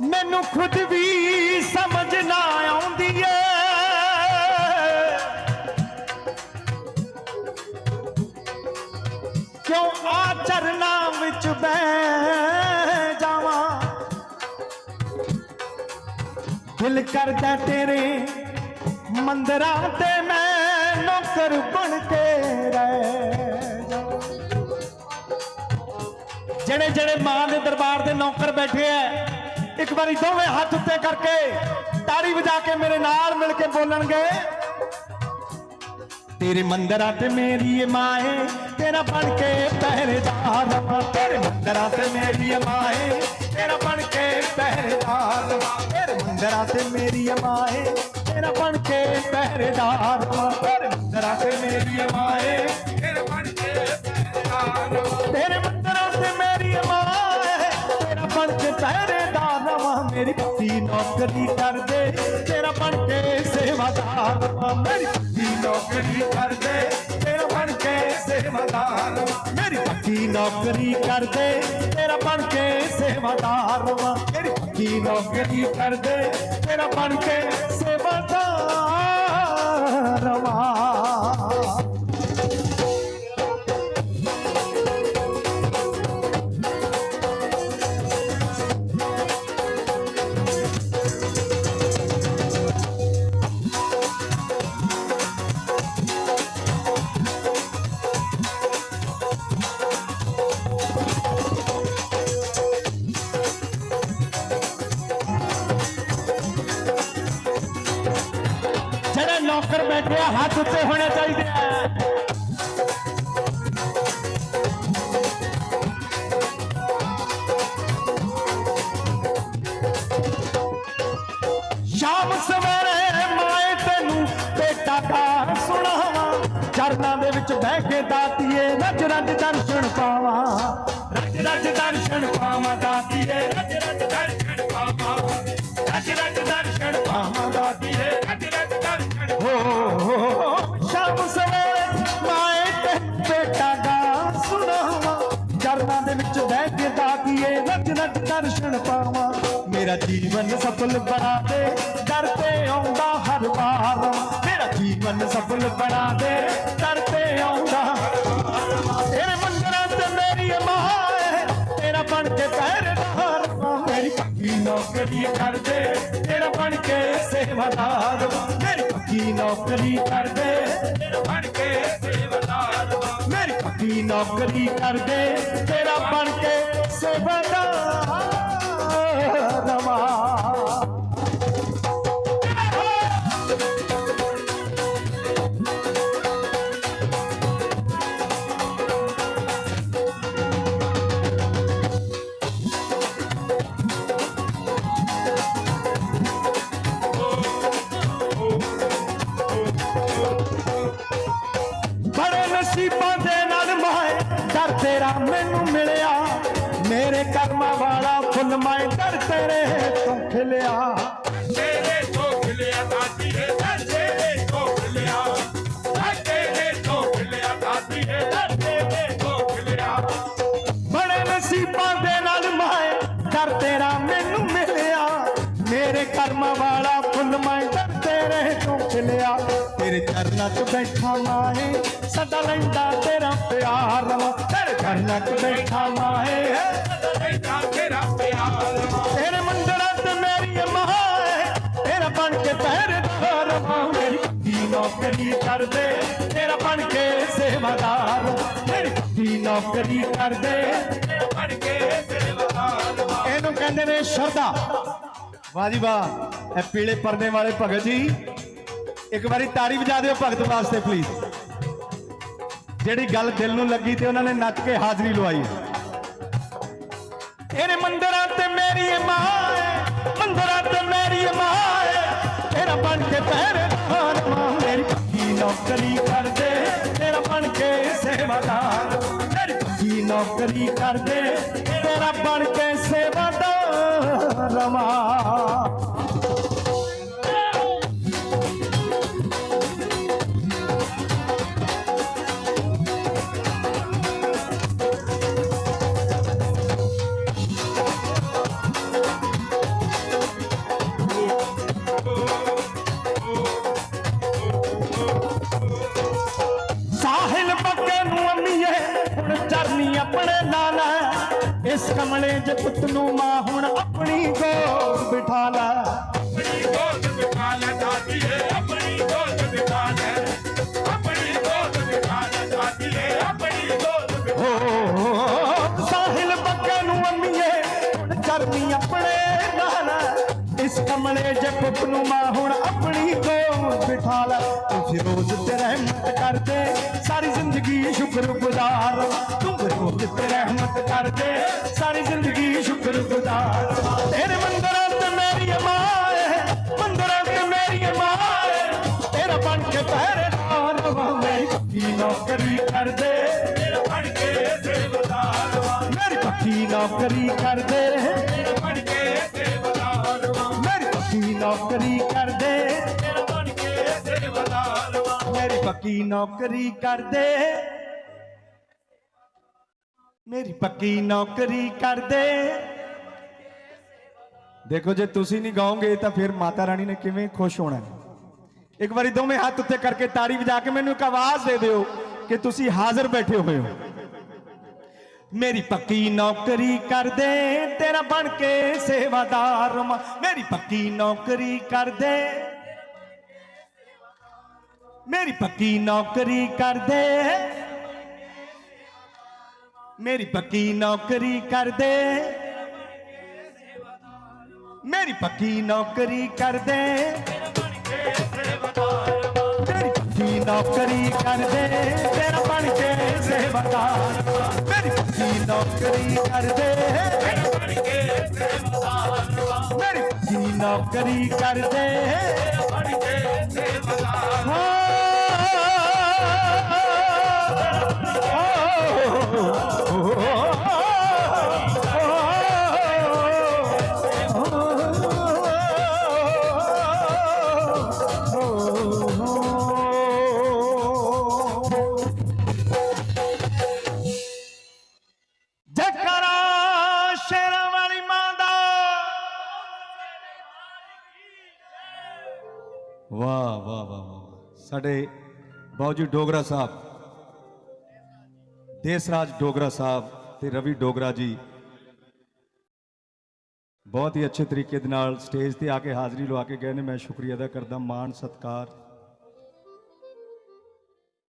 ਮੈਨੂੰ ਖੁਦ ਵੀ ਸਮਝ ਨਾ ਆਉਂਦੀ ਏ। ਕਿਉਂ ਆ ਚਰਨਾਂ ਵਿੱਚ ਬਹਿ ਜਾਵਾਂ? ਦਿਲ ਕਰਦਾ ਤੇਰੇ ਮੰਦਰਾਂ ਤੇ ਮੈਂ ਨੌਕਰ ਬਣ ਕੇ ਰਹਿ ਜਿਹੜੇ ਜਿਹੜੇ ਮਾਂ ਦੇ ਦਰਬਾਰ ਦੇ ਨੌਕਰ ਬੈਠੇ ਐ ਇੱਕ ਵਾਰੀ ਦੋਵੇਂ ਹੱਥ ਉੱਤੇ ਕਰਕੇ ਤਾੜੀ ਵਜਾ ਕੇ ਮੇਰੇ ਨਾਲ ਮਿਲ ਕੇ ਬੋਲਣਗੇ। ਤੇਰੇ ਮੰਦਰਾਂ ਤੇ ਮੇਰੀ ਮਾਏ, ਤੇਰਾ ਬਣ ਕੇ ਪਹਿਰੇਦਾਰ ਰਵਾਂ ਤੇਰੇ ਮੰਦਰਾਂ ਤੇ ਮੇਰੀ ਮਾਏ, ਤੇਰਾ ਬਣ ਕੇ ਪਹਿਰੇਦਾਰ ਰਵਾਂ ਤੇਰੇ ਮੰਦਰਾਂ ਤੇ ਮੇਰੀ ਮਾਏ, ਤੇਰਾ ਬਣ ਕੇ ਪਹਿਰੇਦਾਰ ਰਵਾਂ ਤੇਰੇ ਮੰਦਰਾਂ ਤੇ ਮੇਰੀ ਮਾਏ ਮੇਰੀ ਪੱਤੀ ਨੌਕਰੀ ਕਰਦੇ ਤੇਰਾ ਬਣ ਕੇ ਸੇਵਾਦਾਰ ਰਵਾਂ ਮੇਰੀ ਪੱਤੀ ਨੌਕਰੀ ਕਰਦੇ ਤੇਰਾ ਬਣ ਕੇ ਸੇਵਾਦਾਰ ਰਵਾਂ ਮੇਰੀ ਪੱਕੀ ਨੌਕਰੀ ਕਰਦੇ ਤੇਰਾ ਬਣ ਕੇ ਸੇਵਾਦਾਰ ਰਵਾਂ ਮੇਰੀ ਪੱਕੀ ਨੌਕਰੀ ਕਰਦੇ ਤੇਰਾ ਬਣ ਕੇ ਸੇਵਾਦਾਰ ਨੌਕਰ ਹੱਥ ਉੱਤੇ ਹੋਣੇ ਚਾਹੀਦੇ ਆ। ਸ਼ਾਮ ਸਵੇਰੇ ਮਾਏ ਤੈਨੂੰ ਬੇਟਾ ਦਾ ਸੁਣਾਵਾਂ, ਚਰਨਾਂ ਦੇ ਵਿੱਚ ਬਹਿ ਕੇ ਦਾਤੀਏ, ਰਜ ਰਜ ਦਰਸ਼ਨ ਪਾਵਾਂ। ਰਜ ਰਜ ਦਰਸ਼ਨ ਪਾਵਾਂ, ਦਾਤੀਏ, ਰਜ ਰਜ ਦਰਸ਼ਨ ਪਾਵਾਂ। ਰਜ ਰਜ ਦਰਸ਼ਨ ਚਰਨਾਂ ਦੇ ਵਿੱਚ ਬਹਿ ਕੇ ਦਾਤੀਏ ਰੱਜ ਰੱਜ ਦਰਸ਼ਨ ਪਾਵਾਂ ਮੇਰਾ ਜੀਵਨ ਸਫਲ ਬਣਾ ਦੇ, ਦਰ ਤੇ ਆਉਂਦਾ ਹਰ ਵਾਰ ਮੇਰਾ ਜੀਵਨ ਸਫਲ ਬਣਾ ਦੇ, ਦਰ ਤੇ ਆਉਂਦਾ ਤੇਰੇ ਮੰਦਰਾਂ ਤੇ ਮੇਰੀ ਮਾਏ ਤੇਰਾ ਬਣ ਕੇ ਪਹਿਰੇਦਾਰ ਵਾਂ। ਮੇਰੀ ਪੱਕੀ ਨੌਕਰੀ ਕਰਦੇ ਤੇਰਾ ਬਣ ਕੇ ਸੇਵਾਦਾਰ ਵਾਂ। ਮੇਰੀ ਪੱਕੀ ਨੌਕਰੀ ਕਰਦੇ ਤੇਰਾ ਬਣ ਕੇ ਮੇਰੀ ਨੌਕਰੀ ਕਰਦੇ ਤੇਰਾ ਬਣ ਕੇ ਸੇਵਾਦਾਰ ਤੇਰਾ ਮੈਨੂੰ ਮਿਲਿਆ ਮੇਰੇ ਕਰਮਾਂ ਵਾਲਾ ਫੁੱਲ ਮਾਏ ਦਰ ਤੇਰੇ ਤੋਂ ਖਿਲਿਆ ਤੇਰੇ ਤੋਂ ਖਿਲਿਆ ਦਾਤੀ ਹੈ ਤੇਰੇ ਤੋਂ ਖਿਲਿਆ ਤੇਰੇ ਤੋਂ ਖਿਲਿਆ ਦਾਤੀ ਹੈ ਤੇਰੇ ਤੋਂ ਖਿਲਿਆ ਬੜੇ ਨਸੀਬਾਂ ਦੇ ਨਾਲ ਮਾਏ ਦਰ ਤੇਰਾ ਮੈਨੂੰ ਮਿਲਿਆ ਮੇਰੇ ਕਰਮਾਂ ਵਾਲਾ ਫੁੱਲ ਮਾਏ ਦਰ ਤੇਰੇ ਤੋਂ ਖਿਲਿਆ ਤੇਰੇ ਚਰਨਾਂ 'ਚ ਬੈਠਾ ਮਾਏ ਸਦਾ ਲੈਂਦਾ ਤੇਰਾ ਪਿਆਰ ਰਵਾ ਤੇਰੇ ਬੈਠਾ ਮਾਏ ਤੇਰਾ ਤੇਰਾ ਪਿਆਰ ਤੇਰੇ ਮੰਦਰਾਂ ਤੇ ਮੇਰੀ ਮਾਏ ਤੇਰਾ ਬਣ ਕੇ ਪਹਿਰੇਦਾਰ ਮਾਂ ਮੇਰੀ ਪੱਕੀ ਨੌਕਰੀ ਕਰਦੇ, ਤੇਰਾ ਬਣ ਕੇ ਸੇਵਾਦਾਰ। ਮੇਰੀ ਪੱਕੀ ਨੌਕਰੀ ਕਰਦੇ, ਤੇਰਾ ਬਣ ਕੇ ਸੇਵਾਦਾਰ। ਇਹਨੂੰ ਕਹਿੰਦੇ ਨੇ ਸ਼ਰਧਾ। ਵਾਹ ਜੀ ਵਾਹ, ਇਹ ਪੀਲੇ ਪਰਨੇ ਵਾਲੇ ਭਗਤ ਜੀ, ਇੱਕ ਵਾਰੀ ਤਾੜੀ ਵਜਾ ਦਿਓ ਭਗਤ ਵਾਸਤੇ ਪਲੀਜ਼ ਜਿਹੜੀ ਗੱਲ ਦਿਲ ਨੂੰ ਲੱਗੀ ਤੇ ਉਹਨਾਂ ਨੇ ਨੱਚ ਕੇ ਹਾਜ਼ਰੀ ਲਵਾਈ। ਤੇਰੇ ਮੰਦਰਾਂ ਤੇ ਮੇਰੀ ਮਾਏ ਮੰਦਰਾਂ ਤੇ ਮੇਰੀ ਮਾਏ ਤੇਰਾ ਬਣ ਕੇ ਪਹਿਰੇਦਾਰ ਮਾਂ। ਮੇਰੀ ਪੱਕੀ ਨੌਕਰੀ ਕਰਦੇ ਤੇਰਾ ਬਣ ਕੇ ਸੇਵਾਦਾਰ। ਮੇਰੀ ਪੱਕੀ ਨੌਕਰੀ ਕਰਦੇ ਤੇਰਾ ਬਣ ਕੇ ਸੇਵਾਦਾਰ। ਰਮਾ ਇਸ ਕਮਲੇ ਜੇ ਪੁੱਤ ਨੂੰ ਮਾਂ ਹੁਣ ਆਪਣੀ ਗੋਦ ਬਿਠਾ ਲਾ। ਆਪਣੀ ਗੋਦ ਬਿਠਾ ਲੈ ਦਾਦੀਏ ਆਪਣੀ ਗੋਦ ਬਿਠਾ ਲੈ। ਆਪਣੀ ਗੋਦ ਬਿਠਾ ਲੈ ਦਾਦੀਏ ਆਪਣੀ ਗੋਦ ਬਿਠਾ ਹੋ ਸਾਹਿਲ ਬੱਕੇ ਨੂੰ ਅੰਮੀਏ ਹੁਣ ਆਪਣੇ ਨਾਲ ਇਸ ਕਮਲੇ ਜੇ ਪੁੱਤ ਨੂੰ ਮਾਂ ਹੁਣ ਆਪਣੀ ਗੋਦ ਬਿਠਾ ਲਾ। ਤੂੰ ਫਿਰੋਜ਼ ਤੇ ਰਹਿਮਤ ਕਰਦੇ ਸਾਰੀ ਜ਼ਿੰਦਗੀ ਸ਼ੁਕਰਗੁਜ਼ਾਰ ਤੂੰ ਫਿਰੋਜ਼ ਤੇ ਰਹਿਮਤ ਕਰਦੇ ਸਾਰੀ ਜ਼ਿੰਦਗੀ ਸ਼ੁਕਰਗੁਜ਼ਾਰ ਤੇਰੇ ਮੰਦਰਾਂ ਤੇ ਮੇਰੀ ਮਾਂ ਹੈ ਮੰਦਰਾਂ ਤੇ ਮੇਰੀ ਮਾਂ ਹੈ ਤੇਰਾ ਬਣ ਕੇ ਪਹਿਰੇਦਾਰ ਵਾਂ ਮੇਰੀ ਪੱਕੀ ਨੌਕਰੀ ਕਰਦੇ ਮੇਰਾ ਬਣ ਕੇ ਸੇਵਦਾਰ ਵਾ ਮੇਰੀ ਪੱਕੀ ਨੌਕਰੀ ਕਰਦੇ। ਮੇਰੀ ਪੱਕੀ ਨੌਕਰੀ ਕਰਦੇ। ਦੇਖੋ, ਜੇ ਤੁਸੀਂ ਨਹੀਂ ਗਾਓਗੇ ਤਾਂ ਫਿਰ ਮਾਤਾ ਰਾਣੀ ਨੇ ਕਿਵੇਂ ਖੁਸ਼ ਹੋਣਾ ਇੱਕ ਵਾਰੀ ਦੋਵੇਂ ਹੱਥ ਉੱਤੇ ਕਰਕੇ ਤਾੜੀ ਵਜਾ ਕੇ ਮੈਨੂੰ ਇੱਕ ਆਵਾਜ਼ ਦੇ ਦਿਓ ਕਿ ਤੁਸੀਂ ਹਾਜ਼ਰ ਬੈਠੇ ਹੋਏ ਹੋ। ਮੇਰੀ ਪੱਕੀ ਨੌਕਰੀ ਕਰਦੇ, ਤੇਰਾ ਬਣ ਕੇ ਸੇਵਾਦਾਰ ਮੇਰੀ ਪੱਕੀ ਨੌਕਰੀ ਕਰਦੇ। ਮੇਰੀ ਪੱਕੀ ਨੌਕਰੀ ਕਰਦੇ। ਮੇਰੀ ਪੱਕੀ ਨੌਕਰੀ ਕਰਦੇ। ਮੇਰੀ ਪੱਕੀ ਨੌਕਰੀ ਕਰਦੇ। ਮੇਰੀ ਪੱਕੀ ਨੌਕਰੀ ਕਰਦੇ। ਤੇਰਾ ਬਣ ਕੇ ਸੇਵਾਦਾਰ। ਮੇਰੀ ਪੱਕੀ ਨੌਕਰੀ ਕਰਦੇ। ਨੌਕਰੀ ਕਰਦੇ। ਬਣ ਕੇ ਸੇਵਦਾਰ ਵਾਹ ਵਾਹ ਵਾਹ ਵਾਹ ਸਾਡੇ ਬਾਊ ਡੋਗਰਾ ਸਾਹਿਬ, ਦੇਸਰਾਜ ਡੋਗਰਾ ਸਾਹਿਬ ਤੇ ਰਵੀ ਡੋਗਰਾ ਜੀ ਬਹੁਤ ਹੀ ਅੱਛੇ ਤਰੀਕੇ ਦੇ ਨਾਲ ਸਟੇਜ ਤੇ ਆ ਕੇ ਹਾਜ਼ਰੀ ਲਵਾ ਕੇ ਗਏ ਨੇ। ਮੈਂ ਸ਼ੁਕਰੀਆ ਅਦਾ ਕਰਦਾ। ਮਾਣ ਸਤਕਾਰ।